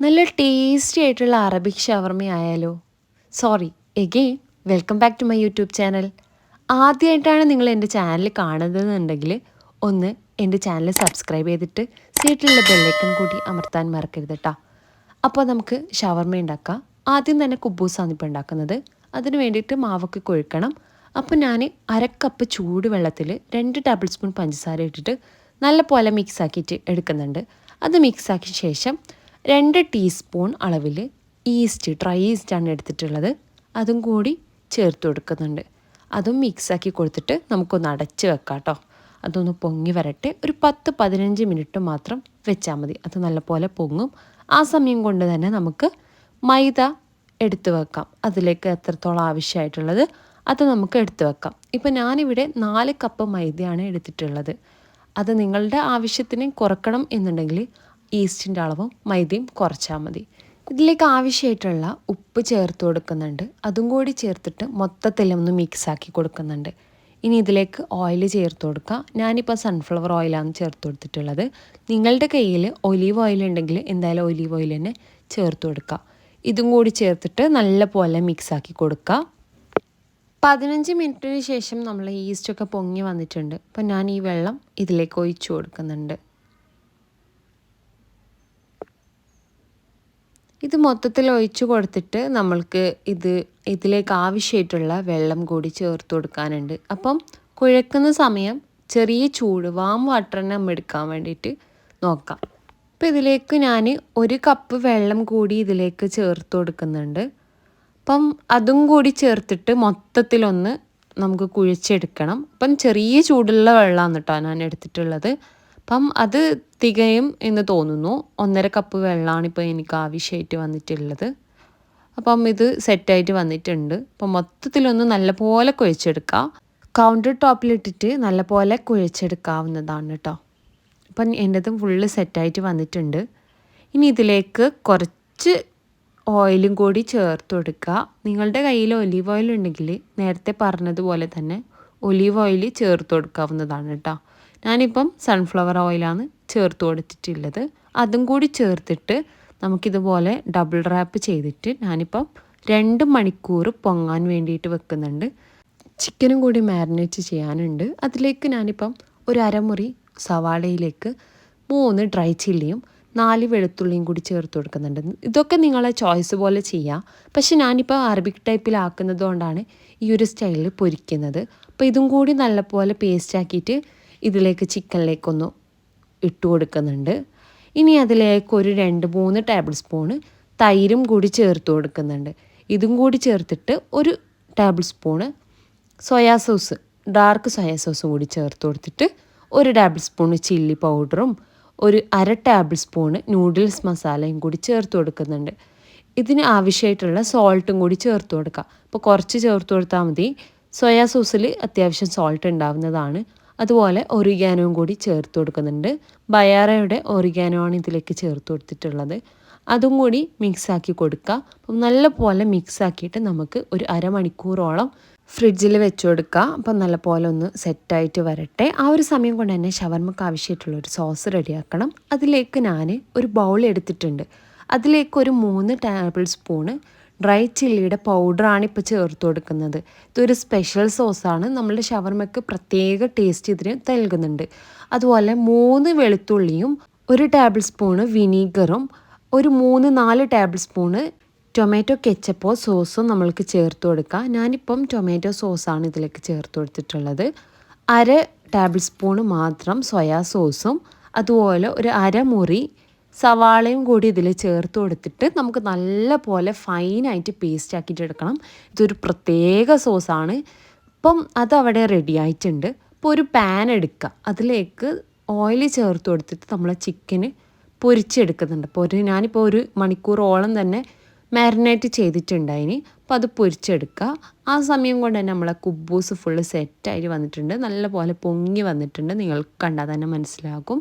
നല്ല ടേസ്റ്റി ആയിട്ടുള്ള Arabic shawarma ആയാലോ. Sorry again welcome back to my YouTube channel ആദ്യമായിട്ടാണ് നിങ്ങൾ എന്റെ ചാനൽ കാണുന്നതെന്നുണ്ടെങ്കിൽ ഒന്ന് എന്റെ ചാനൽ സബ്സ്ക്രൈബ് ചെയ്തിട്ട് സീറ്റിലുള്ള ബെല്ലൈക്കൺ കൂടി അമർത്താൻ മറക്കരുത് കേട്ടോ അപ്പോൾ നമുക്ക് ഷവർമ ഉണ്ടാക്കാം. ആദ്യം തന്നെ കുബൂസാണ് ഇപ്പോൾ ഉണ്ടാക്കുന്നത്. അതിന് വേണ്ടിയിട്ട് മാവൊക്കെ കൊഴുക്കണം. അപ്പോൾ ഞാൻ അരക്കപ്പ് ചൂടുവെള്ളത്തിൽ രണ്ട് ടേബിൾ സ്പൂൺ പഞ്ചസാര ഇട്ടിട്ട് നല്ല പോലെ മിക്സാക്കിയിട്ട് എടുക്കുന്നുണ്ട്. അത് മിക്സാക്കിയ ശേഷം രണ്ട് ടീസ്പൂൺ അളവിൽ ഈസ്റ്റ് ഡ്രൈ ഈസ്റ്റാണ് എടുത്തിട്ടുള്ളത്. അതും കൂടി ചേർത്ത് കൊടുക്കുന്നുണ്ട്. അതും മിക്സാക്കി കൊടുത്തിട്ട് നമുക്കൊന്ന് അടച്ച് വെക്കാം കേട്ടോ അതൊന്ന് പൊങ്ങി വരട്ടെ. ഒരു പത്ത് പതിനഞ്ച് മിനിറ്റ് മാത്രം വെച്ചാൽ മതി. അത് നല്ലപോലെ പൊങ്ങും. ആ സമയം കൊണ്ട് തന്നെ നമുക്ക് മൈദ എടുത്തു വെക്കാം. അതിലേക്ക് എത്രത്തോളം ആവശ്യമായിട്ടുള്ളത് അത് നമുക്ക് എടുത്തു വെക്കാം. ഇപ്പം ഞാനിവിടെ നാല് കപ്പ് മൈദയാണ് എടുത്തിട്ടുള്ളത്. അത് നിങ്ങളുടെ ആവശ്യത്തിന് കുറക്കണം എന്നുണ്ടെങ്കിൽ ഈസ്റ്റിന്റെ അളവും മൈദയും കുറച്ചാൽ മതി. ഇതിലേക്ക് ആവശ്യമായിട്ടുള്ള ഉപ്പ് ചേർത്ത് കൊടുക്കുന്നുണ്ട്. അതും കൂടി ചേർത്തിട്ട് മൊത്തത്തിൽ ഒന്ന് മിക്സ് ആക്കി കൊടുക്കുന്നുണ്ട്. ഇനി ഇതിലേക്ക് ഓയിൽ ചേർത്ത് കൊടുക്കുക. ഞാനിപ്പോൾ സൺഫ്ലവർ ഓയിലാണ് ചേർത്ത് കൊടുത്തിട്ടുള്ളത്. നിങ്ങളുടെ കയ്യിൽ ഒലീവ് ഓയിൽ ഉണ്ടെങ്കിൽ എന്തായാലും ഒലീവ് ഓയിൽ തന്നെ ചേർത്ത് കൊടുക്കുക. ഇതും കൂടി ചേർത്തിട്ട് നല്ല പോലെ മിക്സ് ആക്കി കൊടുക്കുക. പതിനഞ്ച് മിനിറ്റിന് ശേഷം നമ്മൾ ഈസ്റ്റൊക്കെ പൊങ്ങി വന്നിട്ടുണ്ട്. അപ്പോൾ ഞാൻ ഈ വെള്ളം ഇതിലേക്ക് ഒഴിച്ചു കൊടുക്കുന്നുണ്ട്. ഇത് മൊത്തത്തിൽ ഒഴിച്ചു കൊടുത്തിട്ട് നമ്മൾക്ക് ഇത് ഇതിലേക്ക് ആവശ്യമായിട്ടുള്ള വെള്ളം കൂടി ചേർത്ത് കൊടുക്കാനുണ്ട്. അപ്പം കുഴക്കുന്ന സമയം ചെറിയ ചൂട് വാം വാട്ടർ നമ്മൾ എടുക്കാൻ വേണ്ടിയിട്ട് നോക്കാം. അപ്പോൾ ഇതിലേക്ക് ഞാൻ ഒരു കപ്പ് വെള്ളം കൂടി ഇതിലേക്ക് ചേർത്ത് കൊടുക്കുന്നുണ്ട്. അപ്പം അതും കൂടി ചേർത്തിട്ട് മൊത്തത്തിലൊന്ന് നമുക്ക് കുഴിച്ചെടുക്കണം. അപ്പം ചെറിയ ചൂടുള്ള വെള്ളമാണ് കേട്ടോ ഞാൻ എടുത്തിട്ടുള്ളത്. അപ്പം അത് തികയും എന്ന് തോന്നുന്നു. ഒന്നര കപ്പ് വെള്ളമാണ് ഇപ്പോൾ എനിക്ക് ആവശ്യമായിട്ട് വന്നിട്ടുള്ളത്. അപ്പം ഇത് സെറ്റായിട്ട് വന്നിട്ടുണ്ട്. അപ്പം മൊത്തത്തിലൊന്ന് നല്ലപോലെ കുഴച്ചെടുക്കുക കൗണ്ടർ ടോപ്പിലിട്ടിട്ട് നല്ലപോലെ കുഴച്ചെടുക്കാവുന്നതാണ് കേട്ടോ. അപ്പം എന്റെതും ഫുള്ള് സെറ്റായിട്ട് വന്നിട്ടുണ്ട്. ഇനി ഇതിലേക്ക് കുറച്ച് ഓയിലും കൂടി ചേർത്ത് കൊടുക്കുക. നിങ്ങളുടെ കയ്യിൽ ഒലീവ് ഓയിൽ ഉണ്ടെങ്കിൽ നേരത്തെ പറഞ്ഞതുപോലെ തന്നെ ഒലീവ് ഓയിൽ ചേർത്ത് കൊടുക്കാവുന്നതാണ് കേട്ടോ. ഞാനിപ്പം സൺഫ്ലവർ ഓയിലാണ് ചേർത്ത് കൊടുത്തിട്ടുള്ളത്. അതും കൂടി ചേർത്തിട്ട് നമുക്കിതുപോലെ ഡബിൾ റാപ്പ് ചെയ്തിട്ട് ഞാനിപ്പം രണ്ട് മണിക്കൂർ പൊങ്ങാൻ വേണ്ടിയിട്ട് വെക്കുന്നുണ്ട്. ചിക്കനും കൂടി മാരിനേറ്റ് ചെയ്യാനുണ്ട്. അതിലേക്ക് ഞാനിപ്പം ഒരു അരമുറി സവാളയിലേക്ക് മൂന്ന് ഡ്രൈ ചില്ലിയും നാല് വെളുത്തുള്ളിയും കൂടി ചേർത്ത് കൊടുക്കുന്നുണ്ട്. ഇതൊക്കെ നിങ്ങളെ ചോയ്സ് പോലെ ചെയ്യാം. പക്ഷെ ഞാനിപ്പോൾ അറബിക് ടൈപ്പിലാക്കുന്നത് കൊണ്ടാണ് ഈ ഒരു സ്റ്റൈലിൽ പൊരിക്കുന്നത്. അപ്പോൾ ഇതും കൂടി നല്ലപോലെ പേസ്റ്റ് ആക്കിയിട്ട് ഇതിലേക്ക് ചിക്കനിലേക്കൊന്ന് ഇട്ട് കൊടുക്കുന്നുണ്ട്. ഇനി അതിലേക്ക് ഒരു രണ്ട് മൂന്ന് ടേബിൾ സ്പൂണ് തൈരും കൂടി ചേർത്ത് കൊടുക്കുന്നുണ്ട്. ഇതും കൂടി ചേർത്തിട്ട് ഒരു tablespoon soya sauce dark soya സോസും കൂടി ചേർത്ത് കൊടുത്തിട്ട് ഒരു ടേബിൾ സ്പൂണ് ചില്ലി പൗഡറും ഒരു അര ടേബിൾ സ്പൂണ് നൂഡിൽസ് മസാലയും കൂടി ചേർത്ത് കൊടുക്കുന്നുണ്ട്. ഇതിന് ആവശ്യമായിട്ടുള്ള സോൾട്ടും കൂടി ചേർത്ത് കൊടുക്കുക അപ്പോൾ കുറച്ച് ചേർത്ത് കൊടുത്താൽ മതി. സോയാ സോസിൽ അത്യാവശ്യം സോൾട്ട് ഉണ്ടാവുന്നതാണ്. അതുപോലെ ഒറിഗാനോയും കൂടി ചേർത്ത് കൊടുക്കുന്നുണ്ട്. ബയാറയുടെ ഒറിഗാനോ ആണ് ഇതിലേക്ക് ചേർത്ത് കൊടുത്തിട്ടുള്ളത്. അതും കൂടി മിക്സാക്കി കൊടുക്കുക. അപ്പം നല്ലപോലെ മിക്സാക്കിയിട്ട് നമുക്ക് ഒരു അരമണിക്കൂറോളം ഫ്രിഡ്ജിൽ വെച്ച് കൊടുക്കുക. അപ്പം നല്ല പോലെ ഒന്ന് സെറ്റായിട്ട് വരട്ടെ. ആ ഒരു സമയം കൊണ്ട് തന്നെ ഷവർമ്മക്ക് ആവശ്യമായിട്ടുള്ള ഒരു സോസ് റെഡിയാക്കണം. അതിലേക്ക് ഞാൻ ഒരു ബൗൾ എടുത്തിട്ടുണ്ട്. അതിലേക്ക് ഒരു മൂന്ന് ടേബിൾ സ്പൂണ് ഡ്രൈ ചില്ലിയുടെ പൗഡറാണ് ഇപ്പോൾ ചേർത്ത് കൊടുക്കുന്നത്. ഇതൊരു സ്പെഷ്യൽ സോസാണ് നമ്മളുടെ ഷവർമയ്ക്ക് പ്രത്യേക ടേസ്റ്റ് ഇതിന് നൽകുന്നുണ്ട്. അതുപോലെ മൂന്ന് വെളുത്തുള്ളിയും ഒരു ടേബിൾ സ്പൂണ് വിനീഗറും ഒരു മൂന്ന് നാല് ടേബിൾ സ്പൂണ് ടൊമാറ്റോ കെച്ചപ്പോ സോസും നമ്മൾക്ക് ചേർത്ത് കൊടുക്കുക ഞാനിപ്പം ടൊമാറ്റോ സോസാണ് ഇതിലേക്ക് ചേർത്ത് കൊടുത്തിട്ടുള്ളത്. അര ടേബിൾ സ്പൂണ് മാത്രം സോയാ സോസും അതുപോലെ ഒരു അരമുറി സവാളയും കൂടി ഇതിൽ ചേർത്ത് കൊടുത്തിട്ട് നമുക്ക് നല്ല പോലെ ഫൈനായിട്ട് പേസ്റ്റ് ആക്കിയിട്ട് എടുക്കണം. ഇതൊരു പ്രത്യേക സോസാണ് ഇപ്പം അതവിടെ റെഡി ആയിട്ടുണ്ട്. ഇപ്പോൾ ഒരു പാൻ എടുക്കുക അതിലേക്ക് ഓയിൽ ചേർത്ത് കൊടുത്തിട്ട് നമ്മൾ ചിക്കന് പൊരിച്ചെടുക്കുന്നുണ്ട്. അപ്പോൾ ഒരു ഞാനിപ്പോൾ ഒരു മണിക്കൂറോളം തന്നെ മാരിനേറ്റ് ചെയ്തിട്ടുണ്ടായിന്. അപ്പോൾ അത് പൊരിച്ചെടുക്കുക ആ സമയം കൊണ്ട് തന്നെ നമ്മളെ കുബൂസ് ഫുള്ള് സെറ്റായിട്ട് വന്നിട്ടുണ്ട്. നല്ല പോലെ പൊങ്ങി വന്നിട്ടുണ്ട്. നിങ്ങൾക്ക് കണ്ടാൽ തന്നെ മനസ്സിലാകും.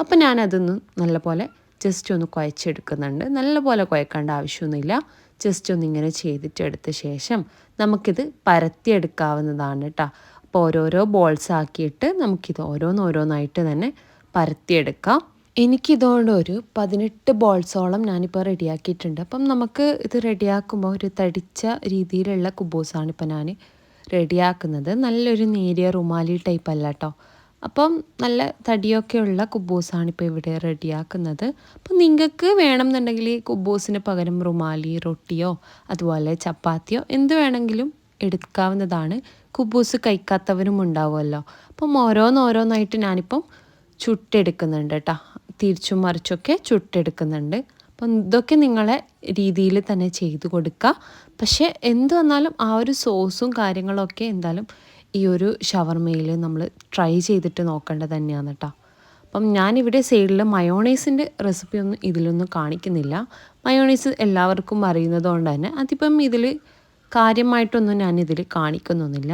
അപ്പോൾ ഞാനതൊന്ന് നല്ല പോലെ ജസ്റ്റ് ഒന്ന് കുഴച്ചെടുക്കുന്നുണ്ട്. നല്ലപോലെ കുഴക്കേണ്ട ആവശ്യമൊന്നുമില്ല. ജസ്റ്റ് ഒന്ന് ഇങ്ങനെ ചെയ്തിട്ട് എടുത്ത ശേഷം നമുക്കിത് പരത്തിയെടുക്കാവുന്നതാണ് കേട്ടോ അപ്പോൾ ഓരോരോ ബോൾസ് ആക്കിയിട്ട് നമുക്കിത് ഓരോന്നോരോന്നായിട്ട് തന്നെ പരത്തിയെടുക്കാം. എനിക്കിതുകൊണ്ട് ഒരു പതിനെട്ട് ബോൾസോളം ഞാനിപ്പോൾ റെഡിയാക്കിയിട്ടുണ്ട്. അപ്പം നമുക്ക് ഇത് റെഡിയാക്കുമ്പോൾ ഒരു തടിച്ച രീതിയിലുള്ള കുബൂസാണ് ഇപ്പോൾ ഞാൻ റെഡിയാക്കുന്നത്. നല്ലൊരു നേരിയ റുമാലി ടൈപ്പ് അല്ല കേട്ടോ അപ്പം നല്ല തടിയൊക്കെയുള്ള കുബൂസാണ് ഇപ്പോൾ ഇവിടെ റെഡിയാക്കുന്നത്. അപ്പം നിങ്ങൾക്ക് വേണമെന്നുണ്ടെങ്കിൽ കുബൂസിന് പകരം റുമാലി റൊട്ടിയോ അതുപോലെ ചപ്പാത്തിയോ എന്ത് വേണമെങ്കിലും എടുക്കാവുന്നതാണ്. കുബൂസ് കഴിക്കാത്തവരും ഉണ്ടാവുമല്ലോ. അപ്പം ഓരോന്നോരോന്നായിട്ട് ഞാനിപ്പം ചുട്ടെടുക്കുന്നുണ്ട് കേട്ടോ. തിരിച്ചും മറിച്ചൊക്കെ ചുട്ടെടുക്കുന്നുണ്ട്. അപ്പം ഇതൊക്കെ നിങ്ങളെ രീതിയിൽ തന്നെ ചെയ്തു കൊടുക്കുക. പക്ഷേ എന്ത് വന്നാലും ആ ഒരു സോസും കാര്യങ്ങളൊക്കെ എന്തായാലും ഈ ഒരു ഷവർമയിൽ നമ്മൾ ട്രൈ ചെയ്തിട്ട് നോക്കേണ്ടത് തന്നെയാണ് കേട്ടോ അപ്പം ഞാനിവിടെ സൈഡിൽ മയോണൈസിന്റെ റെസിപ്പി ഒന്നും ഇതിലൊന്നും കാണിക്കുന്നില്ല. മയോണൈസ് എല്ലാവർക്കും അറിയുന്നത് കൊണ്ട് തന്നെ അതിപ്പം ഇതിൽ കാര്യമായിട്ടൊന്നും ഞാനിതിൽ കാണിക്കുന്നൊന്നുമില്ല.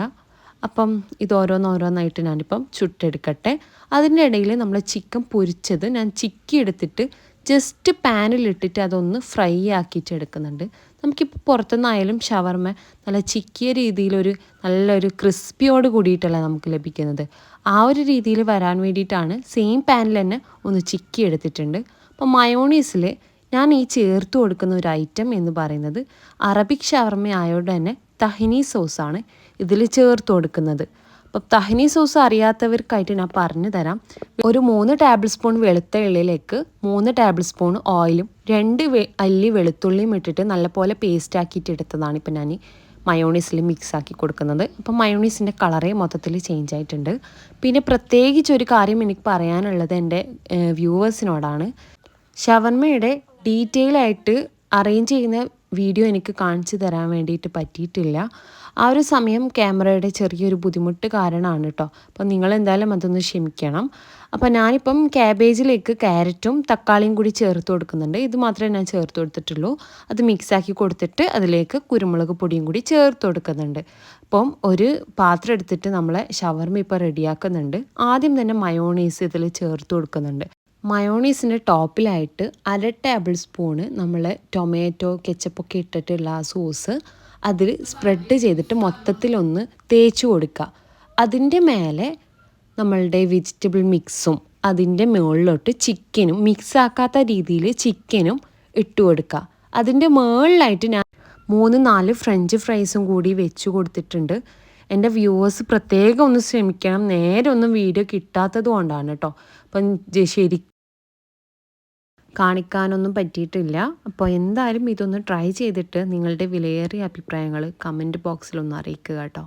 അപ്പം ഇത് ഓരോന്നോരോന്നായിട്ട് ഞാനിപ്പം ചുട്ടെടുക്കട്ടെ. അതിന്റെ ഇടയിൽ നമ്മൾ ചിക്കൻ പൊരിച്ചത് ഞാൻ ചിക്കി എടുത്തിട്ട് ജസ്റ്റ് പാനിലിട്ടിട്ട് അതൊന്ന് ഫ്രൈ ആക്കിയിട്ട് എടുക്കുന്നുണ്ട്. നമുക്കിപ്പോൾ പുറത്തുനിന്നായാലും ഷവർമ നല്ല ചിക്കിയ രീതിയിലൊരു നല്ലൊരു ക്രിസ്പിയോട് കൂടിയിട്ടല്ല നമുക്ക് ലഭിക്കുന്നത്. ആ ഒരു രീതിയിൽ വരാൻ വേണ്ടിയിട്ടാണ് സെയിം പാനിൽ തന്നെ ഒന്ന് ചിക്കി എടുത്തിട്ടുണ്ട്. അപ്പോൾ മയോണീസിൽ ഞാൻ ഈ ചേർത്ത് കൊടുക്കുന്ന ഒരു ഐറ്റം എന്ന് പറയുന്നത് അറബിക് ഷവർമ ആയതുകൊണ്ട് തന്നെ തഹിനി സോസാണ് ഇതിൽ ചേർത്ത് കൊടുക്കുന്നത്. അപ്പം തഹിനി സോസ് അറിയാത്തവർക്കായിട്ട് ഞാൻ പറഞ്ഞു തരാം. ഒരു മൂന്ന് ടേബിൾ സ്പൂൺ വെളുത്ത എള്ളിലേക്ക് മൂന്ന് ടേബിൾ സ്പൂൺ ഓയിലും രണ്ട് അല്ലി വെളുത്തുള്ളിയും ഇട്ടിട്ട് നല്ലപോലെ പേസ്റ്റ് ആക്കിയിട്ട് എടുത്തതാണ് ഇപ്പം ഞാൻ മയോണീസിൽ മിക്സ് ആക്കി കൊടുക്കുന്നത്. അപ്പം മയോണീസിന്റെ കളറേ മൊത്തത്തിൽ ചേഞ്ച് ആയിട്ടുണ്ട്. പിന്നെ പ്രത്യേകിച്ച് ഒരു കാര്യം എനിക്ക് പറയാനുള്ളത് എന്റെ വ്യൂവേഴ്സിനോടാണ്. ഷവർമ്മയുടെ ഡീറ്റെയിൽ ആയിട്ട് അറേഞ്ച് ചെയ്യുന്ന വീഡിയോ എനിക്ക് കാണിച്ചു തരാൻ വേണ്ടിയിട്ട് പറ്റിയിട്ടില്ല. ആ ഒരു സമയം ക്യാമറയുടെ ചെറിയൊരു ബുദ്ധിമുട്ട് കാരണമാണ് കേട്ടോ അപ്പം നിങ്ങൾ എന്തായാലും അതൊന്ന് ക്ഷമിക്കണം. അപ്പം ഞാനിപ്പം ക്യാബേജിലേക്ക് ക്യാരറ്റും തക്കാളിയും കൂടി ചേർത്ത് കൊടുക്കുന്നുണ്ട്. ഇത് മാത്രമേ ഞാൻ ചേർത്ത് കൊടുത്തിട്ടുള്ളൂ. അത് മിക്സാക്കി കൊടുത്തിട്ട് അതിലേക്ക് കുരുമുളക് പൊടിയും കൂടി ചേർത്ത് കൊടുക്കുന്നുണ്ട്. അപ്പം ഒരു പാത്രം എടുത്തിട്ട് നമ്മളെ ഷവർമ ഇപ്പോൾ റെഡിയാക്കുന്നുണ്ട്. ആദ്യം തന്നെ മയോണീസ് ഇതിൽ ചേർത്ത് കൊടുക്കുന്നുണ്ട്. മയോണീസിന്റെ ടോപ്പിലായിട്ട് അര ടേബിൾ സ്പൂണ് നമ്മൾ ടൊമാറ്റോ കെച്ചപ്പൊക്കെ ഇട്ടിട്ടുള്ള ആ സോസ് അതിൽ സ്പ്രെഡ് ചെയ്തിട്ട് മൊത്തത്തിലൊന്ന് തേച്ച് കൊടുക്കുക. അതിന്റെ മേലെ നമ്മളുടെ വെജിറ്റബിൾ മിക്സും അതിന്റെ മുകളിലോട്ട് ചിക്കനും മിക്സാക്കാത്ത രീതിയിൽ ചിക്കനും ഇട്ട് കൊടുക്കുക. അതിന്റെ മുകളിലായിട്ട് ഞാൻ മൂന്ന് നാല് ഫ്രഞ്ച് ഫ്രൈസും കൂടി വെച്ച് കൊടുത്തിട്ടുണ്ട്. എന്റെ വ്യൂവേഴ്സ് പ്രത്യേകം ഒന്ന് ശ്രമിക്കണം. നേരെ ഒന്നും വീഡിയോ കിട്ടാത്തത് കൊണ്ടാണ് കേട്ടോ. അപ്പം ശരി കാണിക്കാനൊന്നും പറ്റിയിട്ടില്ല. അപ്പോൾ എന്തായാലും ഇതൊന്ന് ട്രൈ ചെയ്തിട്ട് നിങ്ങളുടെ വിലയേറിയ അഭിപ്രായങ്ങൾ കമന്റ് ബോക്സിലൊന്ന് അറിയിക്കുക കേട്ടോ.